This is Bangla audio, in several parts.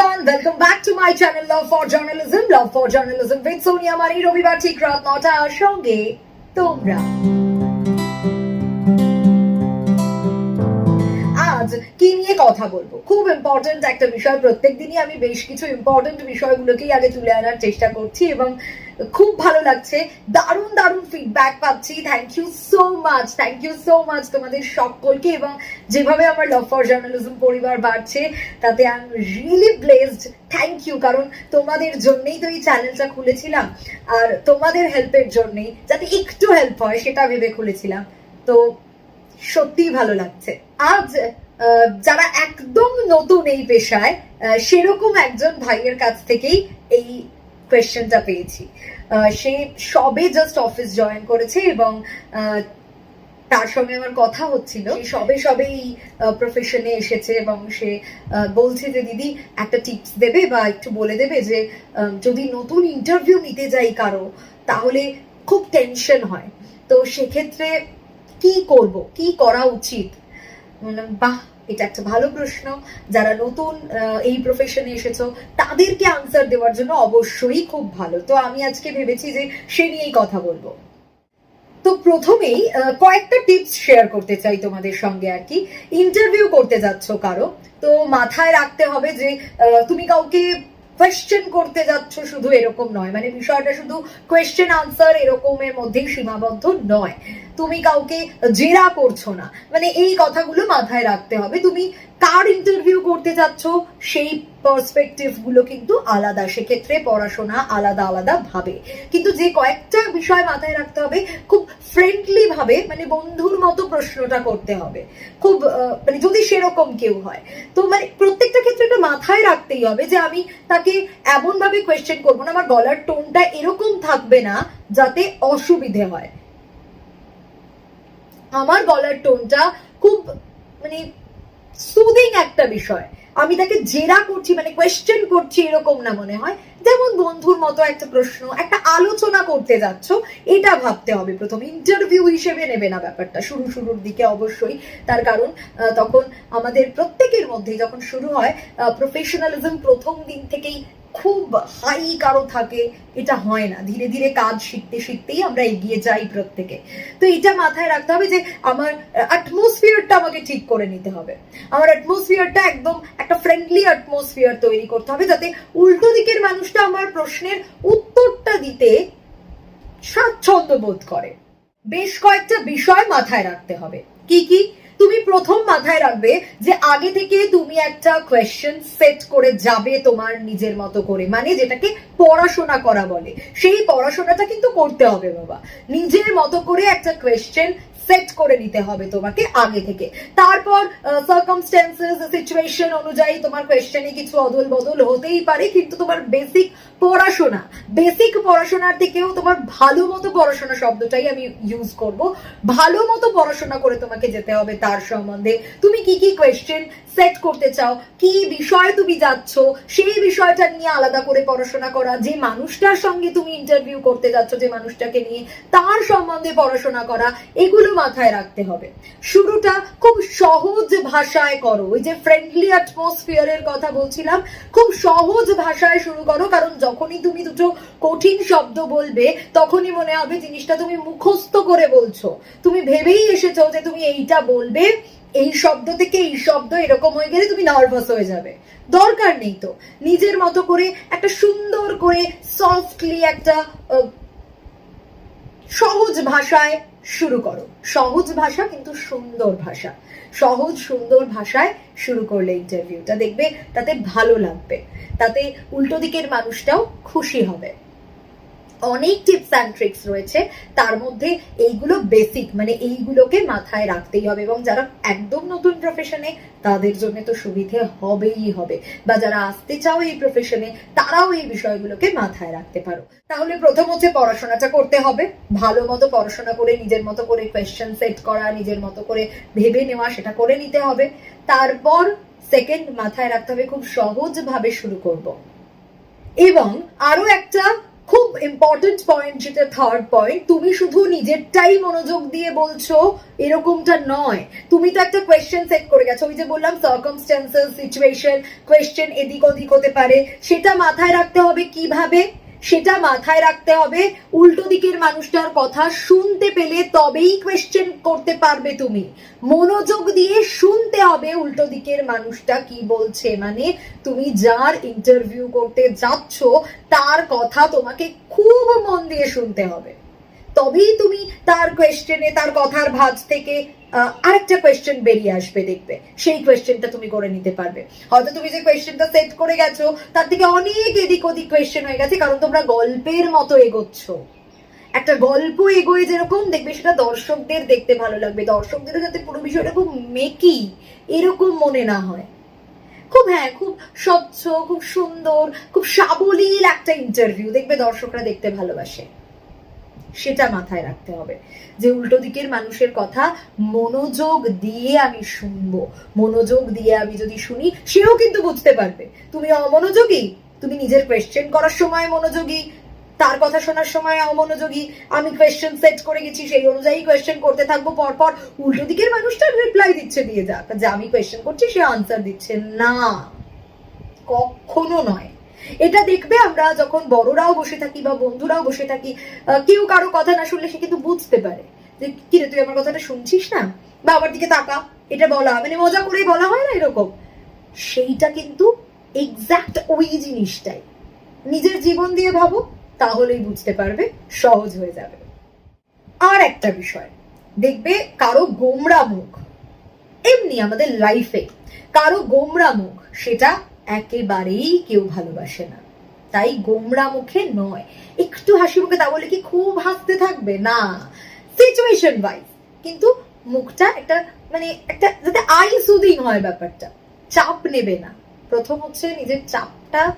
everyone, welcome back to my channel Love for Journalism, Love for Journalism with Sonia Mari রবিবার ঠিক রাত নটার সঙ্গে তোমরা আজ কি নিয়ে কথা বলব? খুব ইম্পর্টেন্ট একটা বিষয়। প্রত্যেক দিনই আমি বেশ কিছু ইম্পর্টেন্ট বিষয়গুলোকেই আগে তুলে আনার চেষ্টা করছি এবং খুব ভালো লাগছে। দারুণ দারুণ ফিডব্যাক পাচ্ছি। Thank you so much thank you so much তোমাদের সকলকে এবং যেভাবে আমার লাভ ফর জার্নালিজম পরিবার বাড়ছে, তাতে I am really blessed thank you কারণ তোমাদের জন্যই তো এই চ্যানেলটা খুলেছিলাম। আর তোমাদের হেল্পের জন্যই, যাতে একটু হেল্প হয়, সেটা ভেবে খুলেছিলাম। তো সত্যিই ভালো লাগছে। আজ যারা একদম নতুন এই পেশায় সেরকম একজন ভাইয়ের কাছ থেকেই এই কোয়েশ্চেনটা পেয়েছি। সে সবে জাস্ট অফিস জয়েন করেছে এবং তার সঙ্গে আমার কথা হচ্ছিল। সবে সবে এই প্রফেশনে এসেছে এবং সে বলছে যে, দিদি, একটা টিপস দেবে বা একটু বলে দেবে যে যদি নতুন ইন্টারভিউ নিতে যাই কারও, তাহলে খুব টেনশন হয়। তো সেক্ষেত্রে কি করব? কি করা উচিত? বাহ! এটা একটা ভালো প্রশ্ন। যারা নতুন এই প্রফেশনে এসেছ, তাদেরকে আনসার দেওয়ার জন্য অবশ্যই খুব ভালো। তো আমি আজকে ভেবেছি যে সে নিয়েই কথা বলব। তো প্রথমেই কয়েকটা টিপস শেয়ার করতে চাই তোমাদের সঙ্গে আর কি। ইন্টারভিউ করতে যাচ্ছ কারও, তো মাথায় রাখতে হবে যে তুমি কাউকে কোয়েশ্চেন করতে যাচ্ছ শুধু এরকম নয়। মানে বিষয়টা শুধু কোয়েশ্চেন আনসার এরকমের মধ্যেই সীমাবদ্ধ নয়। তুমি কাউকে জেরা করছ না। মানে এই কথাগুলো মাথায় রাখতে হবে। তুমি কার ইন্টারভিউ করতে যাচ্ছ সেই পার্সপেক্টিভগুলো কিন্তু আলাদা। সেক্ষেত্রে পড়াশোনা আলাদা আলাদা ভাবে। কিন্তু যে কয়েকটা বিষয় মাথায় রাখতে হবে, খুব ফ্রেন্ডলি ভাবে মানে বন্ধুর মতো প্রশ্নটা করতে হবে। খুব মানে যদি সেরকম কেউ হয়। তো মানে প্রত্যেকটা ক্ষেত্রে এটা মাথায় রাখতেই হবে যে আমি তাকে এমন ভাবে কোয়েশ্চেন করব না। আমার গলার টোনটা এরকম থাকবে না যাতে অসুবিধে হয়। আমার গলার টোনটা খুব মানে সুদিং একটা বিষয়। আমি তাকে জেরা করছি মানে কোয়েশ্চেন করছি এরকম না মনে হয়। যেমন বন্ধুর মতো একটা প্রশ্ন, একটা আলোচনা করতে যাচ্ছ, এটা ভাবতে হবে প্রথম। ইন্টারভিউ হিসেবে নেবে না ব্যাপারটা, শুরু শুরুর দিকে অবশ্যই। তার কারণ তখন আমাদের প্রত্যেকের মধ্যে যখন শুরু হয় প্রফেশনালিজম প্রথম দিন থেকেই খুব হাই কারও থাকে, এটা হয় না। ধীরে ধীরে কাজ শিখতে শিখতেই আমরা এগিয়ে যাই প্রত্যেকে। তো এটা মাথায় রাখতে হবে যে, আমার অ্যাটমসফিয়ারটা আমাকে ঠিক করে নিতে হবে। আমার অ্যাটমসফিয়ারটা একদম একটা ফ্রেন্ডলি অ্যাটমসফিয়ার তৈরি করতে হবে যাতে উল্টো দিকের মানুষটা আমার প্রশ্নের উত্তরটা দিতে স্বাচ্ছন্দ্য বোধ করে। বেশ কয়েকটা বিষয় মাথায় রাখতে হবে। কি কি? তুমি প্রথম মাথায় রাখবে যে আগে থেকে তুমি একটা কোয়েশ্চেন সেট করে যাবে তোমার নিজের মতো করে মানে যেটাকে পড়াশোনা করা বলে। সেই পড়াশোনাটা কিন্তু করতে হবে বাবা। নিজের মতো করে একটা কোয়েশ্চেন সেট করে নিতে হবে তোমাকে আগে থেকে। তারপর সার্কামস্টেন্সেস সিচুয়েশন অনুযায়ী তোমার কোয়েশ্চেনে কিছু অদল বদল হতেই পারে, কিন্তু তোমার বেসিক পড়াশোনা। বেসিক পড়াশোনার থেকেও তোমার ভালো মতো পড়াশোনা শব্দটাই আমি ইউজ করব। ভালো মতো পড়াশোনা করে তোমাকে যেতে হবে তার সম্বন্ধে। তুমি কি কি কোয়েশ্চেন সেট করতে চাও, কি বিষয়ে তুমি যাচ্ছ, সেই বিষয়টা নিয়ে আলাদা করে পড়াশোনা করা, যে মানুষটার সঙ্গে তুমি ইন্টারভিউ করতে যাচ্ছ, যে মানুষটাকে নিয়ে তার সম্বন্ধে পড়াশোনা করা, এগুলো মাথায় রাখতে হবে। শুরুটা খুব সহজ ভাষায় করো। ওই যে ফ্রেন্ডলি অ্যাটমসফিয়ারের কথা বলছিলাম, খুব সহজ ভাষায় শুরু করো, কারণ যখনই তুমি দুটো কঠিন শব্দ বলবে, তখনই মনে হবে জিনিসটা তুমি মুখস্থ করে বলছো। তুমি ভেবেই এসেছ যে তুমি এইটা বলবে, এই শব্দ থেকে এই শব্দ এরকম হয়ে গেলে তুমি নার্ভাস হয়ে যাবে। দরকার নেই তো। নিজের মতো করে একটা সুন্দর করে সফটলি একটা সহজ ভাষায় শুরু করো। সহজ ভাষা কিন্তু সুন্দর ভাষা। সহজ, সুন্দর ভাষায় শুরু করলে ইন্টারভিউটা দেখবে তাতে ভালো লাগবে। তাতে উল্টো দিকের মানুষটাও খুশি হবে। অনেক টিপস অ্যান্ড ট্রিক্স রয়েছে। তার মধ্যে এইগুলো বেসিক মানে এইগুলোকে মাথায় রাখতেই হবে এবং যারা একদম নতুন প্রফেশনে তাদের জন্য তো সুবিধে হবেই হবে। বা যারা আসতে চাও এই প্রফেশনে তারাও এই বিষয়গুলোকে মাথায় রাখতে পারো। তাহলে প্রথম হচ্ছে পড়াশোনাটা করতে হবে। ভালো মতো পড়াশোনা করে, নিজের মতো করে কোয়েশ্চেন সেট করা, নিজের মতো করে ভেবে নেওয়া, সেটা করে নিতে হবে। তারপর সেকেন্ড মাথায় রাখতে হবে, খুব সহজভাবে শুরু করব। এবং আরও একটা খুব ইম্পর্টেন্ট পয়েন্ট যেটা থার্ড পয়েন্ট তুমি শুধু নিজেরটাই মনোযোগ দিয়ে বলছো, এরকমটা নয়। তুমি তো একটা কোয়েশ্চেন সেট করে গেছো, ওই যে বললাম সার্কামস্টেন্সেস সিচুয়েশন কোয়েশ্চেন এদিক ওদিক হতে পারে, সেটা মাথায় রাখতে হবে কীভাবে? সেটা মাথায় রাখতে হবে। উল্টো দিকের মানুষটার কথা শুনতে পেলে তবেই কোয়েশ্চেন করতে পারবে তুমি। মনোযোগ দিয়ে শুনতে হবে উল্টো দিকের মানুষটা কি বলছে। মানে তুমি যার ইন্টারভিউ করতে যাচ্ছ, তার কথা তোমাকে খুব মন দিয়ে শুনতে হবে। তবেই তুমি তার কোয়েশ্চেনে তার কথার ভাঁজ থেকে আরেকটা কোয়েশ্চেন বেরিয়ে আসবে দেখবে। সেই কোয়েশ্চেনটা তুমি করে নিতে পারবে। হয়তো তুমি যে কোয়েশ্চেনটা সেট করে গেছো, তার থেকে অনেক এদিক ওদিক কোয়েশ্চেন হয়ে গেছে, কারণ তোমরা গল্পের মতো এগোচ্ছ। একটা গল্প এগোয় যেরকম, দেখবে সেটা দর্শকদের দেখতে ভালো লাগবে। দর্শকদেরও যাতে পুরো বিষয়টা খুব মেকি, এরকম মনে না হয়। খুব হ্যাঁ খুব স্বচ্ছ, খুব সুন্দর, খুব সাবলীল একটা ইন্টারভিউ দেখবে দর্শকরা দেখতে ভালোবাসে। সেটা মাথায় রাখতে হবে। যে উল্টো দিকের মানুষের কথা মনোযোগ দিয়ে আমি শুনব। মনোযোগ দিয়ে আমি যদি শুনি, সেও কিন্তু বুঝতে পারবে। তুমি অমনোযোগী? তুমি নিজের কোয়েশ্চেন করার সময় মনোযোগী, তার কথা শোনার সময় অমনোযোগী। আমি কোয়েশ্চেন সেট করে গেছি, সেই অনুযায়ী কোয়েশ্চেন করতে থাকব। পরপর উল্টো দিকের মানুষটা রিপ্লাই দিচ্ছে, দিয়ে যাক। যে আমি কোয়েশ্চেন করছি, সে আনসার দিচ্ছে না। কখনো নয়। এটা দেখবে আমরা যখন বড়রাও বসে থাকি বা বন্ধুরাও বসে থাকি কেউ কারও কথা না শুনলে সে কিন্তু বুঝতে পারে যে কিরে তুই আমার কথাটা শুনছিস না? বা আমার দিকে তাকা, এটা বলা। মানে মজা করেই বলা হয় না এরকম। সেইটা কিন্তু এক্সাক্ট ওই জিনিসটাই। নিজের জীবন দিয়ে ভাবো, তাহলেই বুঝতে পারবে, সহজ হয়ে যাবে। আর একটা বিষয়, দেখবে কারও গোমরা মুখ, এমনি আমাদের লাইফে কারও গোমরা মুখ, সেটা একেবারেই কেউ ভালোবাসে না। তাই গোমরা মুখে নয়। একটু হাসি মুখে তা বলে কি খুব হাসতে থাকবে? না। সিচুয়েশন ওয়াইজ কিন্তু মুখটা একটা মানে একটা যাতে আই সুদিং হয় ব্যাপারটা। চাপ নেবে না। প্রথম হচ্ছে নিজের চাপটা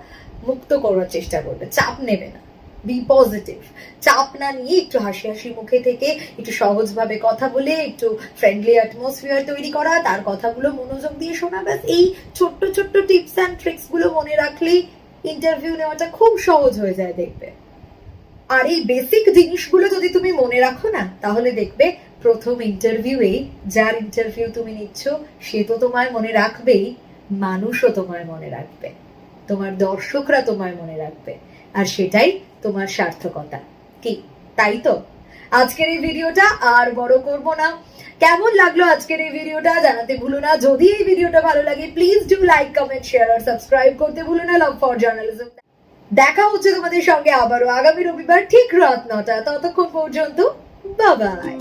মুক্ত করার চেষ্টা করবে। চাপ নেবে না। বি পজিটিভ চাপ না নিয়ে একটু হাসি হাসি মুখে থেকে একটু সহজভাবে কথা বলে, একটু ফ্রেন্ডলি অ্যাটমসফিয়ার তৈরি করা, তার কথাগুলো মনোযোগ দিয়ে শোনা, ব্যাস, এই ছোট্ট ছোট্ট টিপস অ্যান্ড ট্রিক্সগুলো মনে রাখলেই ইন্টারভিউ নেওয়াটা খুব সহজ হয়ে যায় দেখবে। আর এই বেসিক জিনিসগুলো যদি তুমি মনে রাখো না, তাহলে দেখবে প্রথম ইন্টারভিউয়ে যার ইন্টারভিউ তুমি নিচ্ছ, সে তো তোমায় মনে রাখবেই, মানুষও তোমায় মনে রাখবে। তোমার দর্শকরা তোমায় মনে রাখবে। আর সেটাই তোমার সার্থকতা। কি? তাই তো? আজকের এই ভিডিওটা আর বড় করব না। কেমন লাগল আজকের এই ভিডিওটা জানাতে ভুলো না। যদি এই ভিডিওটা ভালো লাগে please do like comment share R subscribe করতে ভুলো না। লাভ ফর জার্নালিজম দেখা হচ্ছে তোমাদের সঙ্গে আবারও আগামী রবিবার ঠিক রাত নটা। ততক্ষণ পর্যন্ত বাবাই